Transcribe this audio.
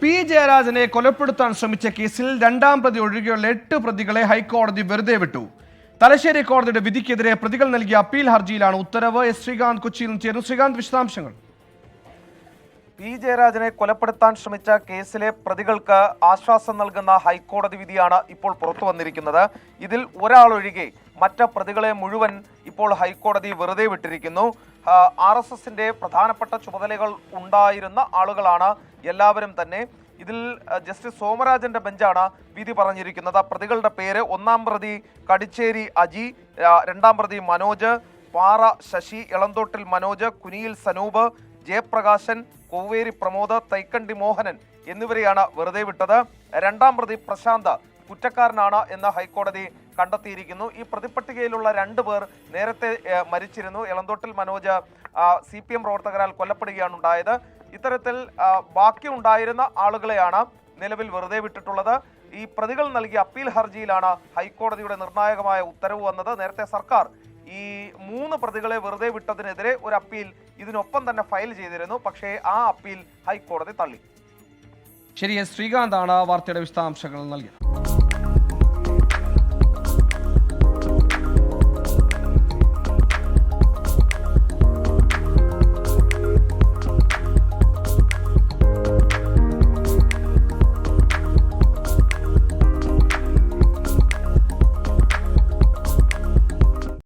P ജയരാജനെ കൊലപ്പെടുത്താൻ ശ്രമിച്ച കേസിൽ രണ്ടാം പ്രതി ഒഴികെയുള്ള എട്ട് പ്രതികളെ ഹൈക്കോടതി വെറുതെ വിട്ടു. തലശ്ശേരി കോടതിയുടെ വിധിക്കെതിരെ പ്രതികൾ നൽകിയ അപ്പീൽ ഹർജിയിലാണ് ഉത്തരവ്. എസ് ശ്രീകാന്ത് കൊച്ചിയിൽ നിന്ന് ചേരുന്നു. ശ്രീകാന്ത് വിശദാംശങ്ങൾ. പി ജയരാജനെ കൊലപ്പെടുത്താൻ ശ്രമിച്ച കേസിലെ പ്രതികൾക്ക് ആശ്വാസം നൽകുന്ന ഹൈക്കോടതി വിധിയാണ് ഇപ്പോൾ പുറത്തു വന്നിരിക്കുന്നത്. ഇതിൽ ഒരാളൊഴികെ മറ്റ് പ്രതികളെ മുഴുവൻ ഇപ്പോൾ ഹൈക്കോടതി വെറുതെ വിട്ടിരിക്കുന്നു. ആർ എസ് എസിന്റെ പ്രധാനപ്പെട്ട ചുമതലകൾ ഉണ്ടായിരുന്ന ആളുകളാണ് എല്ലാവരും തന്നെ. ഇതിൽ ജസ്റ്റിസ് സോമരാജന്റെ ബെഞ്ചാണ് വിധി പറഞ്ഞിരിക്കുന്നത്. പ്രതികളുടെ പേര് ഒന്നാം പ്രതി കടിച്ചേരി അജി രണ്ടാം പ്രതി മനോജ് പാറ ശശി ഇളന്തോട്ടിൽ മനോജ് കുനിയിൽ സനൂപ് ജയപ്രകാശൻ കോവേരി പ്രമോദ് തൈക്കണ്ടി മോഹനൻ എന്നിവരെയാണ് വെറുതെ വിട്ടത്. രണ്ടാം പ്രതി പ്രശാന്ത് കുറ്റക്കാരനാണ് എന്ന് ഹൈക്കോടതി കണ്ടെത്തിയിരിക്കുന്നു. ഈ പ്രതിപ്പട്ടികയിലുള്ള രണ്ടു പേർ നേരത്തെ മരിച്ചിരുന്നു. ഇളന്തോട്ടിൽ മനോജ് സി പി എം പ്രവർത്തകരാൽ കൊല്ലപ്പെടുകയാണ് ഉണ്ടായത്. ഇത്തരത്തിൽ ബാക്കി ഉണ്ടായിരുന്ന ആളുകളെയാണ് നിലവിൽ വെറുതെ വിട്ടിട്ടുള്ളത്. ഈ പ്രതികൾ നൽകിയ അപ്പീൽ ഹർജിയിലാണ് ഹൈക്കോടതിയുടെ നിർണായകമായ ഉത്തരവ് വന്നത്. നേരത്തെ സർക്കാർ ഈ മൂന്ന് പ്രതികളെ വെറുതെ വിട്ടതിനെതിരെ ഒരു അപ്പീൽ ഇതിനൊപ്പം തന്നെ ഫയൽ ചെയ്തിരുന്നു. പക്ഷേ ആ അപ്പീൽ ഹൈക്കോടതി തള്ളി. ശരി ശ്രീകാന്താണ് വാർത്തയുടെ വിശദാംശങ്ങൾ നൽകിയത്.